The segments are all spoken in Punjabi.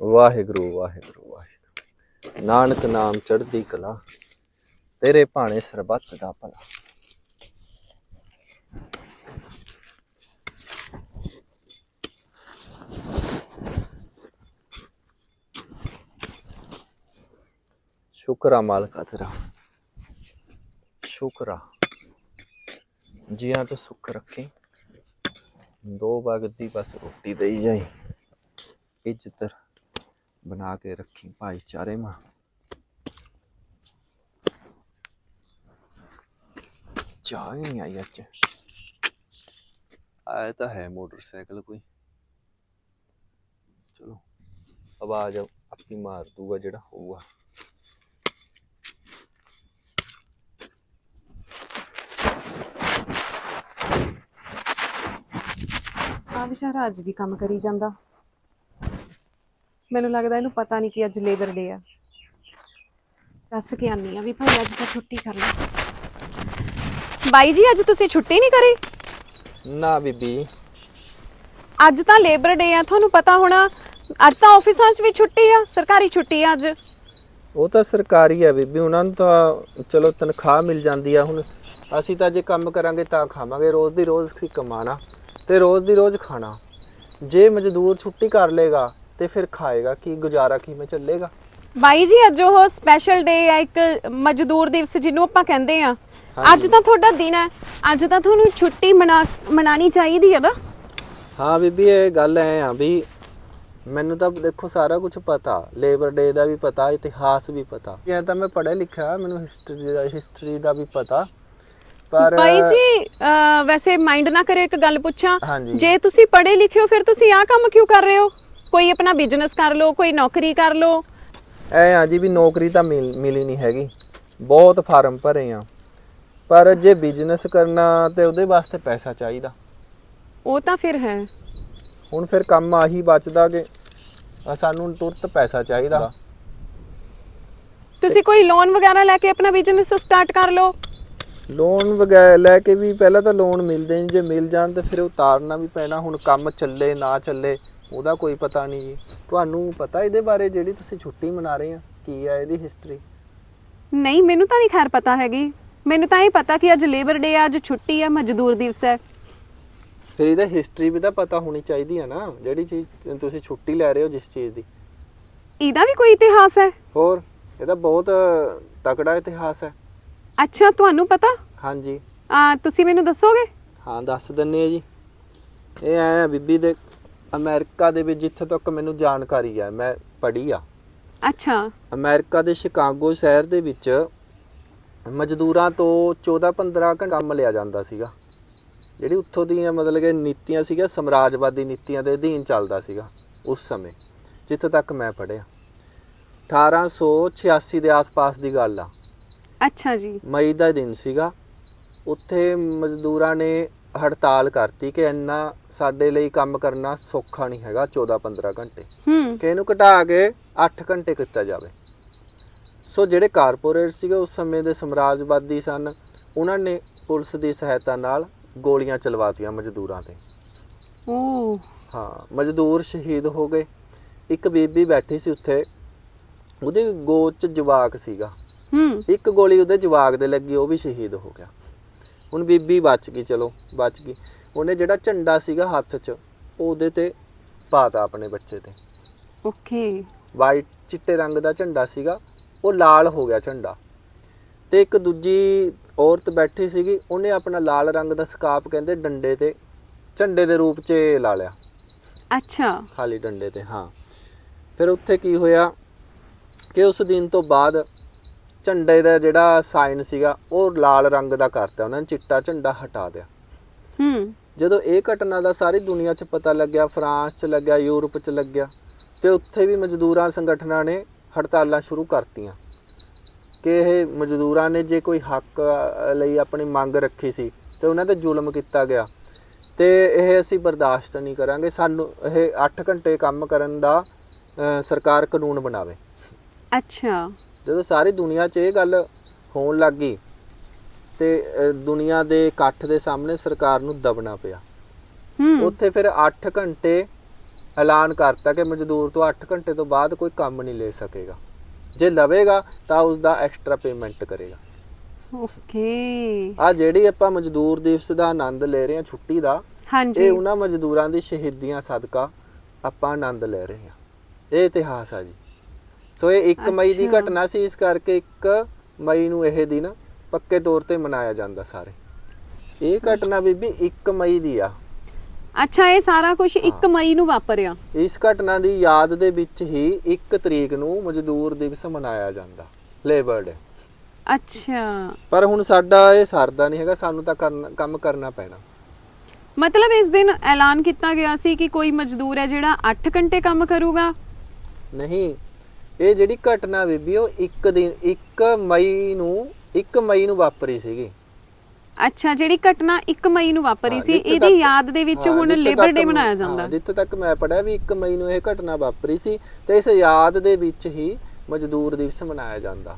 ਵਾਹਿਗੁਰੂ ਵਾਹਿਗੁਰੂ ਵਾਹਿਗੁਰੂ। ਨਾਨਕ ਨਾਮ ਚੜ੍ਹਦੀ ਕਲਾ, ਤੇਰੇ ਭਾਣੇ ਸਰਬੱਤ ਦਾ ਭਲਾ। ਸ਼ੁਕਰਾ ਮਾਲਕਾ ਤੇਰਾ ਸ਼ੁਕਰਾ ਜੀਆਂ ਚ ਸੁੱਖ ਰੱਖੇ। ਦੋ ਵਕਤ ਦੀ ਬਸ ਰੋਟੀ ਦੇਈ ਜਾਈ। ਇੱਜ਼ਤ ਬਣਾ ਕੇ ਰੱਖੀ ਭਾਈਚਾਰੇ ਮਾਂ। ਚਾਹ ਨਹੀਂ ਆਈ ਅੱਜ। ਆਇਆ ਤਾਂ ਹੈ ਮੋਟਰਸਾਈਕਲ ਕੋਈ। ਚਲੋ ਆਵਾਜ਼ ਆਪੀ ਮਾਰ ਦੂਗਾ ਜਿਹੜਾ ਹੋਊਗਾ। ਆ ਵਿਚਾਰਾ ਅੱਜ ਵੀ ਕੰਮ ਕਰੀ ਜਾਂਦਾ। ਮੈਨੂੰ ਲੱਗਦਾ ਇਹਨੂੰ ਪਤਾ ਨਹੀਂ ਕਿ ਅੱਜ ਲੇਬਰ ਡੇ ਆ। ਦੱਸ ਕੇ ਆਨੀ ਆ ਵੀ ਭਾਈ ਅੱਜ ਤਾਂ ਛੁੱਟੀ ਕਰ ਲੈ। ਬਾਈ ਜੀ ਅੱਜ ਤੁਸੀਂ ਛੁੱਟੀ ਨਹੀਂ ਕਰੀ? ਨਾ ਬੀਬੀ। ਅੱਜ ਤਾਂ ਲੇਬਰ ਡੇ ਆ ਤੁਹਾਨੂੰ ਪਤਾ ਹੋਣਾ। ਅੱਜ ਤਾਂ ਆਫਿਸਾਂ 'ਚ ਵੀ ਛੁੱਟੀ ਆ ਸਰਕਾਰੀ ਛੁੱਟੀ ਆ ਅੱਜ। ਉਹ ਤਾਂ ਸਰਕਾਰੀ ਆ ਬੀਬੀ ਉਹਨਾਂ ਨੂੰ ਤਾਂ ਚਲੋ ਤਨਖਾਹ ਮਿਲ ਜਾਂਦੀ ਆ ਹੁਣ। ਅਸੀਂ ਤਾਂ ਜੇ ਕੰਮ ਕਰਾਂਗੇ ਤਾਂ ਖਾਵਾਂਗੇ ਰੋਜ਼ ਦੀ ਰੋਜ਼ ਅਸੀਂ ਕਮਾਣਾ ਤੇ ਰੋਜ਼ ਦੀ ਰੋਜ਼ ਖਾਣਾ। ਜੇ ਮਜ਼ਦੂਰ ਛੁੱਟੀ ਕਰ ਲੇਗਾ ਤੇ ਫਿਰ ਖਾਏਗਾ ਕੀ ਗੁਜ਼ਾਰਾ ਕਿਵੇਂ ਚੱਲੇਗਾ? ਬਾਈ ਜੀ ਅੱਜ ਉਹ ਸਪੈਸ਼ਲ ਡੇ ਆ ਇੱਕ ਮਜ਼ਦੂਰ ਦਿਵਸ ਜਿਹਨੂੰ ਆਪਾਂ ਕਹਿੰਦੇ ਆ। ਅੱਜ ਤਾਂ ਤੁਹਾਡਾ ਦਿਨ ਹੈ। ਅੱਜ ਤਾਂ ਤੁਹਾਨੂੰ ਛੁੱਟੀ ਮਨਾ ਮਨਾਣੀ ਚਾਹੀਦੀ ਹੈ ਨਾ? ਹਾਂ ਬੀਬੀ ਇਹ ਗੱਲ ਐ ਆ ਵੀ ਮੈਨੂੰ ਤਾਂ ਦੇਖੋ ਸਾਰਾ ਕੁਝ ਪਤਾ। ਲੇਬਰ ਡੇ ਦਾ ਵੀ ਪਤਾ ਇਤਿਹਾਸ ਵੀ ਪਤਾ। ਇਹ ਤਾਂ ਮੈਂ ਪੜ੍ਹਿਆ ਲਿਖਿਆ ਮੈਨੂੰ ਹਿਸਟਰੀ ਦਾ ਹਿਸਟਰੀ ਦਾ ਵੀ ਪਤਾ। ਪਰ ਬਾਈ ਜੀ ਅਹ ਵੈਸੇ ਮਾਈਂਡ ਨਾ ਕਰਿਓ ਇੱਕ ਗੱਲ ਪੁੱਛਾਂ। ਹਾਂਜੀ। ਜੇ ਤੁਸੀਂ ਪੜ੍ਹੇ ਲਿਖੇ ਹੋ ਫਿਰ ਤੁਸੀਂ ਆਹ ਕੰਮ ਕਿਉਂ ਕਰ ਰਹੇ ਹੋ? ਕੋਈ ਆਪਣਾ ਬਿਜ਼ਨਸ ਕਰ ਲਓ ਕੋਈ ਨੌਕਰੀ ਕਰ ਲਓ। ਐ ਆ ਜੀ ਵੀ ਨੌਕਰੀ ਤਾਂ ਮਿਲ- ਮਿਲੀ ਨਹੀਂ ਹੈਗੀ। ਬਹੁਤ ਫਾਰਮ ਭਰੇ ਆ। ਪਰ ਜੇ ਬਿਜ਼ਨਸ ਕਰਨਾ ਤੇ ਉਹਦੇ ਵਾਸਤੇ ਪੈਸਾ ਚਾਹੀਦਾ। ਉਹ ਤਾਂ ਫਿਰ ਹੈ। ਹੁਣ ਫਿਰ ਕੰਮ ਆਹੀ ਬਚਦਾ ਕਿ ਆ ਸਾਨੂੰ ਤੁਰਤ ਪੈਸਾ ਚਾਹੀਦਾ। ਤੁਸੀਂ ਕੋਈ ਲੋਨ ਵਗੈਰਾ ਲੈ ਕੇ ਆਪਣਾ ਬਿਜ਼ਨਸ ਸਟਾਰਟ ਕਰ ਲਓ। ਲੋਨ ਵਗੈਰਾ ਲੈ ਕੇ ਵੀ ਪਹਿਲਾਂ ਤਾਂ ਲੋਨ ਮਿਲਦੇ ਨਹੀਂ ਜੇ ਮਿਲ ਜਾਣ ਤੇ ਫਿਰ ਉਤਾਰਨਾ ਵੀ ਪੈਣਾ। ਹੁਣ ਕੰਮ ਚੱਲੇ ਨਾ ਚੱਲੇ। ਉਹਦਾ ਕੋਈ ਪਤਾ ਨਹੀਂ ਜੀ। ਤੁਹਾਨੂੰ ਪਤਾ ਇਹਦੇ ਬਾਰੇ ਜਿਹੜੀ ਤੁਸੀਂ ਛੁੱਟੀ ਮਨਾ ਰਹੇ ਆ ਕੀ ਆ ਇਹਦੀ ਹਿਸਟਰੀ ਨਹੀਂ ਮੈਨੂੰ ਤਾਂ ਨਹੀਂ ਖੈਰ ਪਤਾ ਹੈਗੀ। ਮੈਨੂੰ ਤਾਂ ਇਹ ਪਤਾ ਕਿ ਅੱਜ ਲੇਬਰ ਡੇ ਆ ਅੱਜ ਛੁੱਟੀ ਆ ਮਜ਼ਦੂਰ ਦਿਵਸ ਹੈ। ਫਿਰ ਇਹਦਾ ਹਿਸਟਰੀ ਵੀ ਤਾਂ ਪਤਾ ਹੋਣੀ ਚਾਹੀਦੀ ਆ ਨਾ ਜਿਹੜੀ ਚੀਜ਼ ਤੁਸੀਂ ਛੁੱਟੀ ਲੈ ਰਹੇ ਹੋ ਜਿਸ ਚੀਜ਼ ਦੀ। ਇਹਦਾ ਵੀ ਕੋਈ ਇਤਿਹਾਸ ਹੈ? ਹੋਰ ਇਹਦਾ ਬਹੁਤ ਤਕੜਾ ਇਤਿਹਾਸ ਹੈ। ਅੱਛਾ ਤੁਹਾਨੂੰ ਪਤਾ? ਹਾਂਜੀ। ਆ ਤੁਸੀਂ ਮੈਨੂੰ ਦੱਸੋਗੇ? ਹਾਂ ਦੱਸ ਦਿੰਨੇ ਆ ਜੀ। ਇਹ ਐ ਆ ਬੀਬੀ ਦੇ ਅਮਰੀਕਾ ਦੇ ਵਿੱਚ ਜਿੱਥੇ ਤੱਕ ਮੈਨੂੰ ਜਾਣਕਾਰੀ ਆ ਮੈਂ ਪੜ੍ਹੀ ਆ। ਅੱਛਾ। ਅਮਰੀਕਾ ਦੇ ਸ਼ਿਕਾਗੋ ਸ਼ਹਿਰ ਦੇ ਵਿੱਚ ਮਜ਼ਦੂਰਾਂ ਤੋਂ 14-15 ਘੰਟਾ ਕੰਮ ਲਿਆ ਜਾਂਦਾ ਸੀਗਾ। ਜਿਹੜੀ ਉੱਥੋਂ ਦੀਆਂ ਮਤਲਬ ਕਿ ਨੀਤੀਆਂ ਸੀਗਾ ਸਮਰਾਜਵਾਦੀ ਨੀਤੀਆਂ ਦੇ ਅਧੀਨ ਚੱਲਦਾ ਸੀਗਾ ਉਸ ਸਮੇਂ ਜਿੱਥੇ ਤੱਕ ਮੈਂ ਪੜ੍ਹਿਆ। 1886 ਦੇ ਆਸ-ਪਾਸ ਦੀ ਗੱਲ ਆ। ਅੱਛਾ ਜੀ। ਮਈ ਦਾ ਦਿਨ ਸੀਗਾ। ਉੱਥੇ ਮਜ਼ਦੂਰਾਂ ਨੇ ਹੜਤਾਲ ਕਰਤੀ ਕਿ ਇੰਨਾ ਸਾਡੇ ਲਈ ਕੰਮ ਕਰਨਾ ਸੌਖਾ ਨਹੀਂ ਹੈਗਾ 14-15 ਘੰਟੇ। ਹੂੰ। ਕਿ ਇਹਨੂੰ ਘਟਾ ਕੇ 8 ਘੰਟੇ ਕੀਤਾ ਜਾਵੇ। ਸੋ ਜਿਹੜੇ ਕਾਰਪੋਰੇਟ ਸੀਗੇ ਉਸ ਸਮੇਂ ਦੇ ਸਮਰਾਜਵਾਦੀ ਸਨ ਉਹਨਾਂ ਨੇ ਪੁਲਿਸ ਦੀ ਸਹਾਇਤਾ ਨਾਲ ਗੋਲੀਆਂ ਚਲਵਾਤੀਆਂ ਮਜ਼ਦੂਰਾਂ ਤੇ। ਓ ਹਾਂ ਮਜ਼ਦੂਰ ਸ਼ਹੀਦ ਹੋ ਗਏ। ਇੱਕ ਬੀਬੀ ਬੈਠੀ ਸੀ ਉੱਥੇ ਉਹਦੇ ਗੋਦ 'ਚ ਜਵਾਕ ਸੀਗਾ। ਹੂੰ। ਇੱਕ ਗੋਲੀ ਉਹਦੇ ਜਵਾਕ ਦੇ ਲੱਗੀ ਉਹ ਵੀ ਸ਼ਹੀਦ ਹੋ ਗਿਆ। ਹੁਣ ਬੀਬੀ ਬਚ ਗਈ ਚਲੋ ਬਚ ਗਈ। ਉਹਨੇ ਜਿਹੜਾ ਝੰਡਾ ਸੀਗਾ ਹੱਥ 'ਚ ਉਹ ਉਹਦੇ ਤੇ ਪਾਤਾ ਆਪਣੇ ਬੱਚੇ ਤੇ। ਓਕੇ। ਵਾਈਟ ਚਿੱਟੇ ਰੰਗ ਦਾ ਝੰਡਾ ਸੀਗਾ ਉਹ ਲਾਲ ਹੋ ਗਿਆ ਝੰਡਾ। ਤੇ ਇੱਕ ਦੂਜੀ ਔਰਤ ਬੈਠੀ ਸੀਗੀ ਉਹਨੇ ਆਪਣਾ ਲਾਲ ਰੰਗ ਦਾ ਸਕਾਪ ਕਹਿੰਦੇ ਡੰਡੇ ਤੇ ਝੰਡੇ ਦੇ ਰੂਪ 'ਚ ਲਾ ਲਿਆ। ਅੱਛਾ। ਖਾਲੀ ਡੰਡੇ ਤੇ ਹਾਂ। ਫਿਰ ਉੱਥੇ ਕੀ ਹੋਇਆ ਕਿ ਉਸ ਦਿਨ ਤੋਂ ਬਾਅਦ ਝੰਡੇ ਦਾ ਜਿਹੜਾ ਸਾਈਨ ਸੀਗਾ ਉਹ ਲਾਲ ਰੰਗ ਦਾ ਕਰਤਾ ਉਹਨਾਂ ਨੇ ਚਿੱਟਾ ਝੰਡਾ ਹਟਾ ਦਿਆ। ਹੂੰ। ਜਦੋਂ ਇਹ ਘਟਨਾ ਦਾ ਸਾਰੀ ਦੁਨੀਆ 'ਚ ਪਤਾ ਲੱਗਿਆ ਫਰਾਂਸ 'ਚ ਲੱਗਿਆ ਯੂਰਪ 'ਚ ਲੱਗਿਆ ਤੇ ਉੱਥੇ ਵੀ ਮਜ਼ਦੂਰਾਂ ਸੰਗਠਨਾਂ ਨੇ ਹੜਤਾਲਾਂ ਸ਼ੁਰੂ ਕਰਤੀਆਂ। ਕਿ ਇਹ ਮਜ਼ਦੂਰਾਂ ਨੇ ਜੇ ਕੋਈ ਹੱਕ ਲਈ ਆਪਣੀ ਮੰਗ ਰੱਖੀ ਸੀ ਤੇ ਉਹਨਾਂ ਤੇ ਜ਼ੁਲਮ ਕੀਤਾ ਗਿਆ। ਤੇ ਇਹ ਅਸੀਂ ਬਰਦਾਸ਼ਤ ਨਹੀਂ ਕਰਾਂਗੇ ਸਾਨੂੰ ਇਹ 8 ਘੰਟੇ ਕੰਮ ਕਰਨ ਦਾ ਸਰਕਾਰ ਕਾਨੂੰਨ ਬਣਾਵੇ। ਅੱਛਾ। ਜਦੋਂ ਸਾਰੀ ਦੁਨੀਆ 'ਚ ਇਹ ਗੱਲ ਹੋਣ ਲੱਗ ਗਈ ਤੇ ਦੁਨੀਆ ਦੇ ਇਕੱਠ ਦੇ ਸਾਹਮਣੇ ਸਰਕਾਰ ਨੂੰ ਦਬਣਾ ਪਿਆ। ਹੂੰ। ਉੱਥੇ ਫਿਰ 8 ਘੰਟੇ ਐਲਾਨ ਕਰਤਾ ਕਿ ਮਜ਼ਦੂਰ ਤੋਂ 8 ਘੰਟੇ ਤੋਂ ਬਾਅਦ ਕੋਈ ਕੰਮ ਨਹੀਂ ਲੈ ਸਕੇਗਾ। ਜੇ ਲਵੇਗਾ ਤਾਂ ਉਸ ਦਾ ਐਕਸਟਰਾ ਪੇਮੈਂਟ ਕਰੇਗਾ। ਓਕੇ। ਆ ਜਿਹੜੀ ਆਪਾਂ ਮਜ਼ਦੂਰ ਦਿਵਸ ਦਾ ਆਨੰਦ ਲੈ ਰਹੇ ਹਾਂ ਛੁੱਟੀ ਦਾ ਹਾਂਜੀ। ਇਹ ਉਹਨਾਂ ਮਜ਼ਦੂਰਾਂ ਦੀ ਸ਼ਹੀਦੀਆਂ ਸਦਕਾ ਆਪਾਂ ਆਨੰਦ ਲੈ ਰਹੇ ਹਾਂ। ਇਹ ਇਤਿਹਾਸ ਆ ਜੀ। ਸੋ ਇਹ 1 ਮਈ ਦੀ। ਘਟਨਾ ਸੀ ਇਸ ਕਰਕੇ 1 ਮਈ ਨੂੰ ਇਹ ਦਿਨ ਪੱਕੇ ਤੌਰ ਤੇ ਮਨਾਇਆ ਜਾਂਦਾ ਸਾਰੇ। ਇਹ ਘਟਨਾ ਬੀਬੀ 1 ਮਈ ਦੀ ਆ। ਅੱਛਾ ਇਹ ਸਾਰਾ ਕੁਝ 1 ਮਈ ਨੂੰ ਵਾਪਰਿਆ? ਇਸ ਘਟਨਾ ਦੀ ਯਾਦ ਦੇ ਵਿੱਚ ਹੀ 1 ਤਰੀਕ ਨੂੰ ਮਜ਼ਦੂਰ ਦਿਵਸ ਮਨਾਇਆ ਜਾਂਦਾ ਲੇਬਰ ਡੇ। ਅੱਛਾ। ਪਰ ਹੁਣ ਸਾਡਾ ਇਹ ਸਰਦਾ ਨਹੀਂ ਹੈਗਾ ਸਾਨੂੰ ਤਾਂ ਕੰਮ ਕਰਨਾ ਪੈਣਾ। ਮਤਲਬ ਇਸ ਦਿਨ ਐਲਾਨ ਕੀਤਾ ਗਿਆ ਸੀ ਕਿ ਕੋਈ ਮਜ਼ਦੂਰ ਹੈ ਜਿਹੜਾ 8 ਘੰਟੇ ਕੰਮ ਕਰੂਗਾ? ਨਹੀਂ ਇਹ ਜਿਹੜੀ ਘਟਨਾ ਬੀਬੀ ਉਹ 1 ਦਿਨ 1 ਮਈ ਨੂੰ 1 ਮਈ ਨੂੰ ਵਾਪਰੀ ਸੀਗੀ। ਅੱਛਾ ਜਿਹੜੀ ਘਟਨਾ 1 ਮਈ ਨੂੰ ਵਾਪਰੀ ਸੀ ਜਿੱਥੇ ਇਹਦੀ ਤੱਕ- ਯਾਦ ਦੇ ਵਿੱਚ ਹਾਂ, ਹੁਣ ਜਿੱਥੇ ਲੇਬਰ ਤੱਕ ਡੇ ਮੈਂ- ਮਨਾਇਆ ਹਾਂ, ਜਾਂਦਾ ਜਿੱਥੇ ਤੱਕ ਮੈਂ ਪੜਿਆ ਵੀ 1 ਮਈ ਨੂੰ ਇਹ ਘਟਨਾ ਵਾਪਰੀ ਸੀ ਤੇ ਇਸ ਯਾਦ ਦੇ ਵਿੱਚ ਹੀ ਮਜ਼ਦੂਰ ਦਿਵਸ ਮਨਾਇਆ ਜਾਂਦਾ।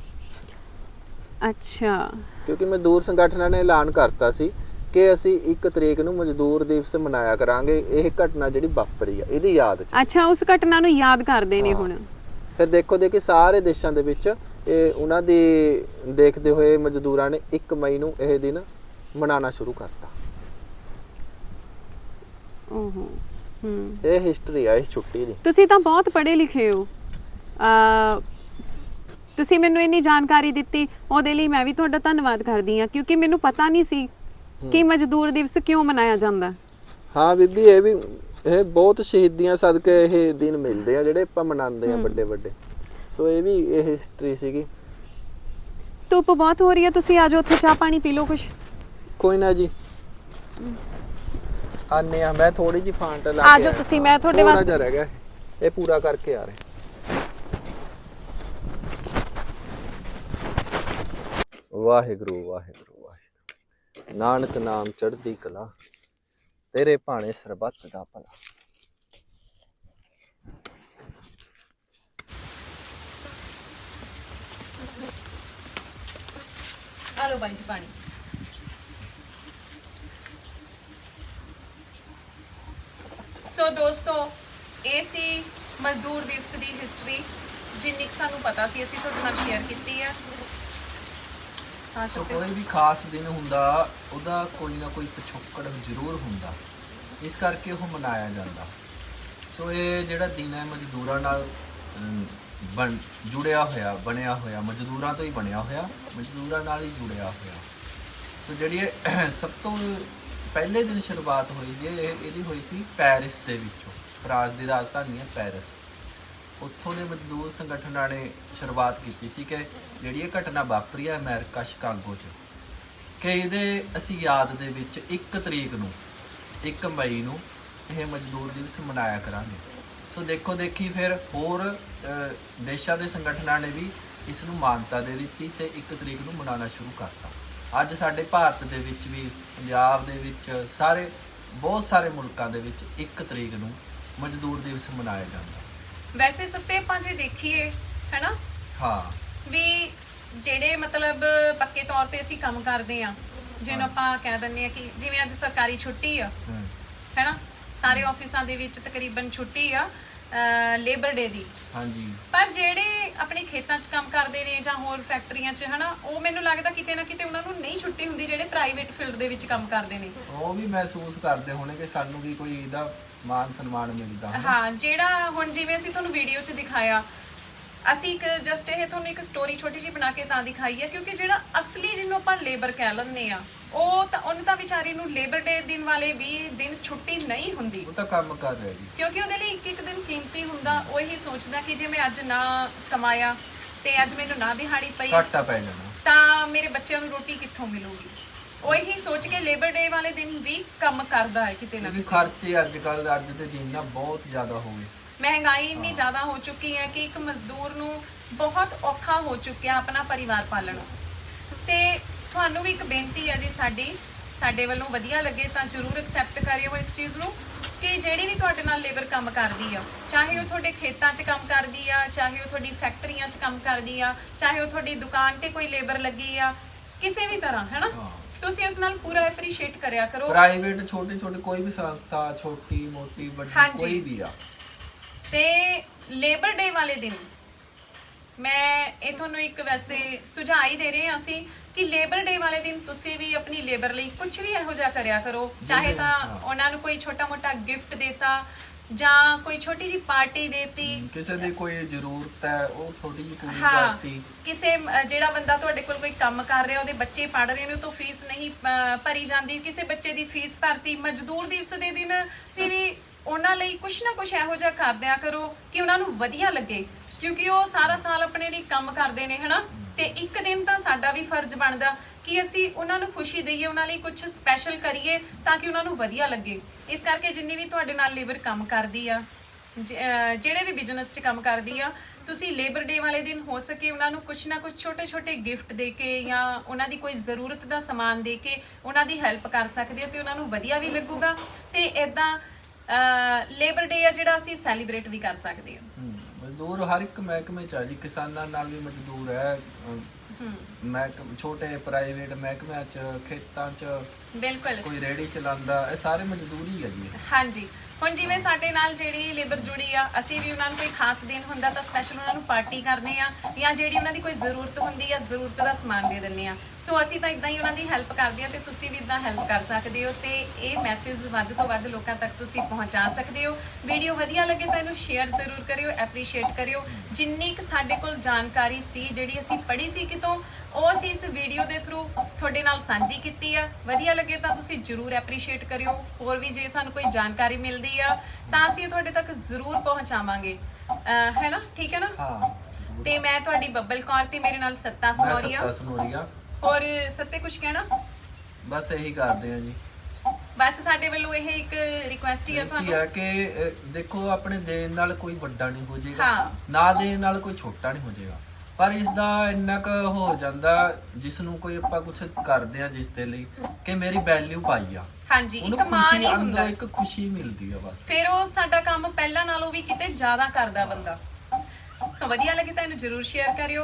ਅੱਛਾ। ਕਿਉਂਕਿ ਮਜ਼ਦੂਰ ਸੰਗਠਨਾਂ ਨੇ ਐਲਾਨ ਕਰਤਾ ਸੀ ਕਿ ਅਸੀਂ 1 ਤਰੀਕ ਨੂੰ ਮਜ਼ਦੂਰ ਦਿਵਸ ਮਨਾਇਆ ਕਰਾਂਗੇ ਇਹ ਘਟਨਾ ਜਿਹੜੀ ਵਾਪਰੀ ਆ ਇਹਦੀ ਯਾਦ 'ਚ। ਅੱਛਾ ਉਸ ਘਟਨਾ ਨੂੰ ਯਾਦ ਕਰਦੇ ਨੇ ਹਾਂ। ਹੁਣ। ਫਿਰ ਦੇਖੋ ਦੇਖੀ ਸਾਰੇ ਦੇਸ਼ਾਂ ਦੇ ਵਿੱਚ ਇਹ ਉਹਨਾਂ ਦੀ ਦੇਖਦੇ ਹੋਏ ਮਜ਼ਦੂਰਾਂ ਨੇ 1 ਮਈ ਨੂੰ ਇਹ ਦਿਨ ਮਨਾਉਣਾ ਸ਼ੁਰੂ ਕਰਤਾ। ਓਹੋ ਹੂੰ। ਇਹ ਹਿਸਟਰੀ ਆ ਇਸ ਛੁੱਟੀ ਦੀ। ਤੁਸੀਂ ਤਾਂ ਬਹੁਤ ਪੜ੍ਹੇ ਲਿਖੇ ਹੋ। ਆ ਤੁਸੀਂ ਮੈਨੂੰ ਇੰਨੀ ਜਾਣਕਾਰੀ ਦਿੱਤੀ ਉਹਦੇ ਲਈ ਮੈਂ ਵੀ ਤੁਹਾਡਾ ਧੰਨਵਾਦ ਕਰਦੀ ਹਾਂ ਕਿਉਂਕਿ ਮੈਨੂੰ ਪਤਾ ਨਹੀਂ ਸੀ ਕਿ ਮਜ਼ਦੂਰ ਦਿਵਸ ਕਿਉਂ ਮਨਾਇਆ ਜਾਂਦਾ। ਹਾਂ ਬੀਬੀ ਇਹ ਵੀ ਇਹ ਬਹੁਤ ਸ਼ਹੀਦੀਆਂ ਸਦਕੇ ਇਹ ਦਿਨ ਮਿਲਦੇ ਆ ਜਿਹੜੇ ਆਪਾਂ ਮਨਾਉਂਦੇ ਆ ਵੱਡੇ ਵੱਡੇ। ਸੋ ਇਹ ਵੀ ਇਹ ਹਿਸਟਰੀ ਸੀਗੀ। ਧੁੱਪ ਬਹੁਤ ਹੋ ਰਹੀ ਹੈ ਤੁਸੀਂ ਆਜੋ ਉੱਥੇ ਚਾਹ ਪਾਣੀ ਪੀ ਲਓ ਕੁਝ ਕੋਈ ਨਾ ਜੀ। ਆਨੇ ਆ ਮੈਂ ਥੋੜੀ ਜੀ ਫਾਂਟ ਲਾ ਕੇ ਆਇਆ। ਤੁਸੀਂ, ਮੈਂ ਤੁਹਾਡੇ ਵਾਸਤੇ- ਜਿਹਾ ਰਹਿ ਗਿਆ। ਇਹ ਪੂਰਾ ਕਰਕੇ ਆ ਰਹੇ। ਵਾਹਿਗੁਰੂ ਵਾਹਿਗੁਰੂ ਵਾਹਿਗੁਰੂ। ਨਾਨਕ ਨਾਮ ਚੜ੍ਹਦੀ ਕਲਾ। ਤੇਰੇ ਭਾਣੇ ਸਰਬੱਤ ਦਾ ਭਲਾ। ਆ ਲਓ ਬਾਈ ਜੀ ਪਾਣੀ। ਸੋ ਦੋਸਤੋ, ਇਹ ਸੀ ਮਜ਼ਦੂਰ ਦਿਵਸ ਦੀ ਹਿਸਟਰੀ ਜਿੰਨੀ ਕੁ ਸਾਨੂੰ ਪਤਾ ਸੀ, ਅਸੀਂ ਤੁਹਾਡੇ ਨਾਲ ਸ਼ੇਅਰ ਕੀਤੀ ਹੈ ਸੋ ਸੋ ਕੋਈ ਵੀ ਖਾਸ ਦਿਨ ਹੁੰਦਾ ਉਹਦਾ ਕੋਈ ਨਾ ਕੋਈ ਪਿਛੋਕੜ ਜ਼ਰੂਰ ਹੁੰਦਾ। ਇਸ ਕਰਕੇ ਉਹ ਮਨਾਇਆ ਜਾਂਦਾ। ਸੋ ਇਹ ਜਿਹੜਾ ਦਿਨ ਹੈ ਮਜ਼ਦੂਰਾਂ ਨਾਲ ਅਮ, ਬਣ ਜੁੜਿਆ ਹੋਇਆ ਬਣਿਆ ਹੋਇਆ ਮਜ਼ਦੂਰਾਂ ਤੋਂ ਹੀ ਬਣਿਆ ਹੋਇਆ ਮਜ਼ਦੂਰਾਂ ਨਾਲ ਹੀ ਜੁੜਿਆ ਹੋਇਆ। ਸੋ ਜਿਹੜੀ ਇਹ ਸਭ ਤੋਂ ਪਹਿਲੇ ਦਿਨ ਸ਼ੁਰੂਆਤ ਹੋਈ ਸੀ ਇਹ ਇਹਦੀ ਹੋਈ ਸੀ ਪੈਰਿਸ ਦੇ ਵਿੱਚੋਂ। ਫਰਾਂਸ ਦੀ ਰਾਜਧਾਨੀ ਹੈ ਪੈਰਿਸ। ਉੱਥੋਂ ਦੇ ਮਜ਼ਦੂਰ ਸੰਗਠਨਾਂ ਨੇ ਸ਼ੁਰੂਆਤ ਕੀਤੀ ਸੀ ਕਿ ਜਿਹੜੀ ਇਹ ਘਟਨਾ ਵਾਪਰੀ ਹੈ ਅਮਰੀਕਾ ਸ਼ਿਕਾਗੋ 'ਚ, ਕਿ ਇਹਦੇ ਅਸੀਂ ਯਾਦ ਦੇ ਵਿੱਚ 1 ਤਰੀਕ ਨੂੰ 1 ਮਈ ਨੂੰ ਇਹ ਮਜ਼ਦੂਰ ਦਿਵਸ ਮਨਾਇਆ ਕਰਾਂਗੇ। ਸੋ ਦੇਖੋ ਦੇਖੀ ਫਿਰ ਹੋਰ ਦੇਸ਼ਾਂ ਦੇ ਸੰਗਠਨਾਂ ਨੇ ਵੀ ਇਸ ਨੂੰ ਮਾਨਤਾ ਦੇ ਦਿੱਤੀ ਤੇ 1 ਤਰੀਕ ਨੂੰ ਮਨਾਉਣਾ ਸ਼ੁਰੂ ਕਰਤਾ। ਅੱਜ ਸਾਡੇ ਭਾਰਤ ਦੇ ਵਿੱਚ ਵੀ, ਪੰਜਾਬ ਦੇ ਵਿੱਚ, ਸਾਰੇ, ਬਹੁਤ ਸਾਰੇ ਮੁਲਕਾਂ ਦੇ ਵਿੱਚ 1 ਤਰੀਕ ਨੂੰ ਮਜ਼ਦੂਰ ਦਿਵਸ ਮਨਾਇਆ ਜਾਂਦਾ। ਵੈਸੇ ਸੱਤੇ ਆਪਾਂ ਜੇ ਦੇਖੀਏ ਹੈਨਾ? ਹਾਂ। ਵੀ ਜਿਹੜੇ ਮਤਲਬ ਪੱਕੇ ਤੌਰ ਤੇ ਅਸੀਂ ਕੰਮ ਕਰਦੇ ਆ ਜਿਹਨੂੰ ਆਪਾਂ ਕਹਿ ਦਿੰਦੇ ਆ ਕਿ ਜਿਵੇਂ ਅੱਜ ਸਰਕਾਰੀ ਛੁੱਟੀ ਆ ਹਮ, ਹੈਨਾ? ਸਾਰੇ ਆਫਿਸਾਂ ਦੇ ਵਿੱਚ ਤਕਰੀਬਨ ਛੁੱਟੀ ਆ ਲੇਬਰ ਡੇ ਦੀ। ਹਾਂਜੀ। ਪਰ ਜਿਹੜੇ ਆਪਣੇ ਖੇਤਾਂ 'ਚ ਕੰਮ ਕਰਦੇ ਨੇ ਜਾਂ ਹੋਰ ਫੈਕਟਰੀਆਂ 'ਚ ਹਨਾ ਉਹ ਮੈਨੂੰ ਲੱਗਦਾ ਕਿਤੇ ਨਾ ਕਿਤੇ ਉਹਨਾਂ ਨੂੰ ਨਹੀਂ ਛੁੱਟੀ ਹੁੰਦੀ ਜਿਹੜੇ ਪ੍ਰਾਈਵੇਟ ਫੀਲਡ ਦੇ ਵਿੱਚ ਕੰਮ ਕਰਦੇ ਨੇ। ਉਹ ਵੀ ਮਹਿਸੂਸ ਕਰਦੇ ਹੋਣੇ ਕਿ ਸਾਨੂੰ ਵੀ ਕੋਈ ਇਹਦਾ ਮਾਨ ਸਨਮਾਨ ਮਿਲਦਾ ਹੈ ਹਾਂ ਜਿਹੜਾ ਹੁਣ ਜਿਵੇਂ ਅਸੀਂ ਤੁਹਾਨੂੰ ਵੀਡੀਓ 'ਚ ਦਿਖਾਇਆ ਅਸੀਂ ਇੱਕ ਜਸਟ ਇਹ ਤੁਹਾਨੂੰ ਇੱਕ ਸਟੋਰੀ ਛੋਟੀ ਜਿਹੀ ਬਣਾ ਕੇ ਤਾਂ ਦਿਖਾਈ ਹੈ ਕਿਉਂਕਿ ਜਿਹੜਾ ਅਸਲੀ ਜਿਹਨੂੰ ਆਪਾਂ ਲੇਬਰ ਕਹਿ ਲੈਂਦੇ ਆ ਉਹ ਤਾਂ ਉਹਨੂੰ ਤਾਂ ਵਿਚਾਰੀ ਨੂੰ ਲੇਬਰ ਡੇ ਦਿਨ ਵਾਲੇ ਵੀ ਦਿਨ ਛੁੱਟੀ ਨਹੀਂ ਹੁੰਦੀ। ਉਹ ਤਾਂ ਕੰਮ ਕਰ ਰਿਹਾ ਜੀ। ਕਿਉਂਕਿ ਉਹਦੇ ਲਈ ਇੱਕ ਇੱਕ ਦਿਨ ਕੀਮਤੀ ਹੁੰਦਾ ਉਹ ਇਹੀ ਸੋਚਦਾ ਕਿ ਜੇ ਮੈਂ ਅੱਜ ਨਾ ਕਮਾਇਆ ਤੇ ਅੱਜ ਮੈਨੂੰ ਨਾ ਦਿਹਾੜੀ ਪਈ ਘਾਟਾ ਪੈ ਜਾਣਾ। ਤਾਂ ਮੇਰੇ ਬੱਚਿਆਂ ਨੂੰ ਰੋਟੀ ਕਿੱਥੋਂ ਮਿਲੂਗੀ? ਉਹ ਇਹੀ ਸੋਚ ਕੇ ਲੇਬਰ ਡੇ ਵਾਲੇ ਦਿਨ ਵੀ ਕੰਮ ਕਰਦਾ ਹੈ ਕਿਤੇ ਨਾ ਕਿਉਂਕਿ ਕਿਤੇ। ਖਰਚੇ ਅੱਜ ਕੱਲ ਅੱਜ ਦੇ ਦਿਨ ਨਾ ਬਹੁਤ ਜ਼ਿਆਦਾ ਹੋ ਗਏ। ਮਹਿੰਗਾਈ ਇੰਨੀ ਜ਼ਿਆਦਾ ਹੋ ਚੁੱਕੀ ਹੈ ਕਿ ਇੱਕ ਮਜ਼ਦੂਰ ਨੂੰ ਬਹੁਤ ਔਖਾ ਹੋ ਚੁੱਕਿਆ ਆਪਣਾ ਪਰਿਵਾਰ ਪਾਲਣਾ ਤੇ ਤੁਹਾਨੂੰ ਵੀ ਇੱਕ ਬੇਨਤੀ ਹੈ ਜੀ ਸਾਡੀ ਸਾਡੇ ਵੱਲੋਂ ਵਧੀਆ ਲੱਗੇ ਤਾਂ ਜਰੂਰ ਐਕਸੈਪਟ ਕਰਿਓ ਇਸ ਚੀਜ਼ ਨੂੰ ਕਿ ਜਿਹੜੀ ਵੀ ਤੁਹਾਡੇ ਨਾਲ ਲੇਬਰ ਕੰਮ ਕਰਦੀ ਆ ਚਾਹੇ ਉਹ ਤੁਹਾਡੇ ਖੇਤਾਂ 'ਚ ਕੰਮ ਕਰਦੀ ਆ ਚਾਹੇ ਉਹ ਤੁਹਾਡੀ ਫੈਕਟਰੀਆਂ 'ਚ ਕੰਮ ਕਰਦੀ ਆ ਚਾਹੇ ਉਹ ਤੁਹਾਡੀ ਦੁਕਾਨ ਤੇ ਕੋਈ ਲੇਬਰ ਲੱਗੀ ਆ ਕਿਸੇ ਵੀ ਤਰ੍ਹਾਂ ਹੈਨਾ। ਤੁਸੀਂ ਉਸ ਨਾਲ ਪੂਰਾ ਐਪਰੀਸ਼ੀਏਟ ਕਰਿਆ ਕਰੋ ਪ੍ਰਾਈਵੇਟ ਛੋਟੇ ਛੋਟੇ ਕੋਈ ਵੀ ਸੰਸਥਾ ਛੋਟੀ ਮੋਟੀ ਵੱਡੀ। ਕੋਈ ਵੀ ਆ ਤੇ ਲੇਬਰ ਡੇ ਵਾਲੇ ਦਿਨ ਮੈਂ ਇਹ ਤੁਹਾਨੂੰ ਇੱਕ ਵੈਸੇ ਸੁਝਾਅ ਹੀ ਦੇ ਰਹੇ ਹਾਂ ਅਸੀਂ ਕਿ ਲੇਬਰ ਡੇ ਵਾਲੇ ਦਿਨ ਤੁਸੀਂ ਵੀ ਆਪਣੀ ਲੇਬਰ ਲਈ ਕੁਝ ਵੀ ਇਹੋ ਜਿਹਾ ਕਰਿਆ ਕਰੋ ਚਾਹੇ ਤਾਂ। ਉਹਨਾਂ ਨੂੰ ਕੋਈ ਛੋਟਾ-ਮੋਟਾ ਗਿਫਟ ਦੇਤਾ ਜਾਂ ਕੋਈ ਛੋਟੀ ਜੀ ਪਾਰਟੀ ਦੇਤੀ। ਕਿਸੇ ਦੀ ਕੋਈ ਜ਼ਰੂਰਤ ਹੈ ਉਹ ਥੋੜੀ ਜਿਹੀ ਪੂਰੀ ਕਰਤੀ। ਕਿਸੇ ਜਿਹੜਾ ਬੰਦਾ ਤੁਹਾਡੇ ਕੋਲ ਕੋਈ ਕੰਮ ਕਰ ਰਿਹਾ ਉਹਦੇ ਬੱਚੇ ਪੜ ਰਹੇ ਨੇ ਉਹ ਤੋਂ ਫੀਸ ਨਹੀਂ ਭਰੀ ਜਾਂਦੀ। ਕਿਸੇ ਬੱਚੇ ਦੀ ਫੀਸ ਭਰਤੀ ਮਜ਼ਦੂਰ ਦਿਵਸ ਦੇ ਦਿਨ ਤੇ ਵੀ ਉਹਨਾਂ ਲਈ ਕੁਛ ਨਾ ਕੁਛ ਇਹੋ ਜਿਹਾ ਕਰਦਿਆਂ ਕਰੋ ਕਿ ਉਹਨਾਂ ਨੂੰ ਵਧੀਆ ਲੱਗੇ, ਕਿਉਂਕਿ ਉਹ ਸਾਰਾ ਸਾਲ ਆਪਣੇ ਲਈ ਕੰਮ ਕਰਦੇ ਨੇ, ਹਨਾ? ਤੇ ਇੱਕ ਦਿਨ ਤਾਂ ਸਾਡਾ ਵੀ ਫਰਜ਼ ਬਣਦਾ ਕਿ ਅਸੀਂ ਉਹਨਾਂ ਨੂੰ ਖੁਸ਼ੀ ਦਈਏ, ਉਹਨਾਂ ਲਈ ਕੁਝ ਸਪੈਸ਼ਲ ਕਰੀਏ ਤਾਂ ਕਿ ਉਹਨਾਂ ਨੂੰ ਵਧੀਆ ਲੱਗੇ। ਇਸ ਕਰਕੇ ਜਿੰਨੀ ਵੀ ਤੁਹਾਡੇ ਨਾਲ ਲੇਬਰ ਕੰਮ ਕਰਦੀ ਆ ਜਿਹੜੇ ਵੀ ਬਿਜ਼ਨਸ 'ਚ ਕੰਮ ਕਰਦੀ ਆ, ਤੁਸੀਂ ਲੇਬਰ ਡੇ ਵਾਲੇ ਦਿਨ ਹੋ ਸਕੇ ਉਹਨਾਂ ਨੂੰ ਕੁਝ ਨਾ ਕੁਝ ਛੋਟੇ-ਛੋਟੇ ਗਿਫਟ ਦੇ ਕੇ ਜਾਂ ਉਹਨਾਂ ਦੀ ਕੋਈ ਜ਼ਰੂਰਤ ਦਾ ਸਮਾਨ ਦੇ ਕੇ ਉਹਨਾਂ ਦੀ ਹੈਲਪ ਕਰ ਸਕਦੇ ਹੋ ਤੇ ਉਹਨਾਂ ਨੂੰ ਵਧੀਆ ਵੀ ਲੱਗੂਗਾ। ਤੇ ਇਦਾਂ ਲੇਬਰ ਡੇ ਆ ਜਿਹੜਾ ਅਸੀਂ ਸੈਲੀਬ੍ਰੇਟ ਵੀ ਕਰ ਸਕਦੇ ਹਾਂ। ਮਜ਼ਦੂਰ ਹਰ ਇੱਕ ਮਹਿਕਮੇ ਚ ਆ ਜੀ ਕਿਸਾਨਾਂ ਨਾਲ ਵੀ ਮਜ਼ਦੂਰ ਹੈ। ਮਹਿਕ ਛੋਟੇ ਪ੍ਰਾਈਵੇਟ ਮਹਿਕਮਿਆਂ ਚ ਖੇਤਾਂ ਚ ਬਿਲਕੁਲ। ਕੋਈ ਰੇੜੀ ਚਲਾਉਂਦਾ ਇਹ ਸਾਰੇ ਮਜ਼ਦੂਰੀ ਹੈ ਜੀ। ਹਾਂਜੀ। ਹੁਣ ਜਿਵੇਂ ਸਾਡੇ ਨਾਲ ਜਿਹੜੀ ਲੇਬਰ ਜੁੜੀ ਆ, ਅਸੀਂ ਵੀ ਉਹਨਾਂ ਨੂੰ ਕੋਈ ਖਾਸ ਦਿਨ ਹੁੰਦਾ ਤਾਂ ਸਪੈਸ਼ਲ ਉਹਨਾਂ ਨੂੰ ਪਾਰਟੀ ਕਰਦੇ ਆ ਜਾਂ ਜਿਹੜੀ ਉਹਨਾਂ ਦੀ ਕੋਈ ਜ਼ਰੂਰਤ ਹੁੰਦੀ ਆ, ਜ਼ਰੂਰਤ ਦਾ ਸਮਾਨ ਦੇ ਦਿੰਦੇ ਆ। ਸੋ ਅਸੀਂ ਤਾਂ ਇਦਾਂ ਹੀ ਉਹਨਾਂ ਦੀ ਹੈਲਪ ਕਰਦੇ ਆ ਤੇ ਤੁਸੀਂ ਵੀ ਇਦਾਂ ਹੈਲਪ ਕਰ ਸਕਦੇ ਹੋ ਤੇ ਇਹ ਮੈਸੇਜ ਵੱਧ ਤੋਂ ਵੱਧ ਲੋਕਾਂ ਤੱਕ ਤੁਸੀਂ ਪਹੁੰਚਾ ਸਕਦੇ ਹੋ। ਵੀਡੀਓ ਵਧੀਆ ਲੱਗੇ ਤਾਂ ਇਹਨੂੰ ਸ਼ੇਅਰ ਜ਼ਰੂਰ ਕਰਿਓ ਐਪਰੀਸ਼ੀਏਟ ਕਰਿਓ। ਜਿੰਨੀ ਕੁ ਸਾਡੇ ਕੋਲ ਜਾਣਕਾਰੀ ਸੀ, ਜਿਹੜੀ ਅਸੀਂ ਪੜ੍ਹੀ ਸੀ ਕਿਤੋਂ, ਉਹ ਅਸੀਂ ਇਸ ਵੀਡੀਓ ਦੇ ਥਰੂ ਤੁਹਾਡੇ ਨਾਲ ਸਾਂਝੀ ਕੀਤੀ ਆ। ਵਧੀਆ ਲੱਗੇ ਤਾਂ ਤੁਸੀਂ ਜਰੂਰ ਐਪਰੀਸ਼ੀਏਟ ਕਰਿਓ। ਹੋਰ ਵੀ ਜੇ ਸਾਨੂੰ ਕੋਈ ਜਾਣਕਾਰੀ ਮਿਲਦੀ ਆ ਤਾਂ ਅਸੀਂ ਇਹ ਤੁਹਾਡੇ ਤੱਕ ਜ਼ਰੂਰ ਪਹੁੰਚਾਵਾਂਗੇ। ਅਹ ਹੈ ਨਾ? ਠੀਕ ਹੈ ਨਾ? ਹਾਂ ਤੇ ਮੈਂ ਤੁਹਾਡੀ ਬੱਬਲ ਕੌਰ ਤੇ ਮੇਰੇ ਨਾਲ ਸੱਤਾ ਮੈਂ ਸਨੋਰੀਆ। ਸੱਤਾ ਸਨੋਰੀਆ। ਹੋਰ ਸੱਤੇ ਕੁਝ ਕਹਿਣਾ? ਬਸ ਇਹੀ ਕਰਦੇ ਆ ਜੀ। ਬਸ ਸਾਡੇ ਵੱਲੋਂ ਇਹ ਇੱਕ ਰਿਕੁਐਸਟ ਹੀ ਆ ਕੀ ਤੁਹਾਨੂੰ। ਆ ਕਿ ਦੇਖੋ ਆਪਣੇ ਦੇਣ ਨਾਲ ਕੋਈ ਵੱਡਾ ਨਹੀਂ ਹੋ ਜਾਏਗਾ ਹਾਂ। ਨਾ ਦੇਣ ਨਾਲ ਕੋਈ ਛੋਟਾ ਨਹੀਂ ਹੋ ਜਾਏਗਾ ਪਰ ਇਸ ਦਾ ਇੰਨਾ ਕੁ ਹੋ ਜਾਂਦਾ ਜਿਸ ਨੂੰ ਕੋਈ ਆਪਾਂ ਕੁਝ ਕਰਦੇ ਆ ਜਿਸ ਦੇ ਲਈ ਕਿ ਮੇਰੀ ਵੈਲਿਊ ਪਾਈ ਆ। ਹਾਂਜੀ ਉਹਨੂੰ ਇੱਕ ਮਾਣ ਖੁਸ਼ੀ ਹੀ ਹੁੰਦਾ। ਅੰਦਰ ਇੱਕ ਖੁਸ਼ੀ ਮਿਲਦੀ ਆ ਬਸ। ਫਿਰ ਉਹ ਸਾਡਾ ਕੰਮ ਪਹਿਲਾਂ ਨਾਲੋਂ ਵੀ ਕਿਤੇ ਜ਼ਿਆਦਾ ਕਰਦਾ ਬੰਦਾ। ਸੋ ਵਧੀਆ ਲੱਗੇ ਤਾਂ ਇਹਨੂੰ ਜਰੂਰ ਸ਼ੇਅਰ ਕਰਿਓ।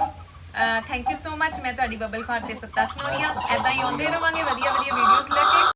ਥੈਂਕ ਯੂ ਸੋ ਮੱਚ ਮੈਂ ਤੁਹਾਡੀ ਬੱਬਲ ਕੌਰ ਤੇ ਸੱਤਾ ਸਨੋਰੀਆ ਐਦਾਂ ਹੀ ਆਉਂਦੇ ਰਵਾਂਗੇ ਵਧੀਆ ਵਧੀਆ ਵੀਡੀਓਜ਼ ਲੈ ਕੇ।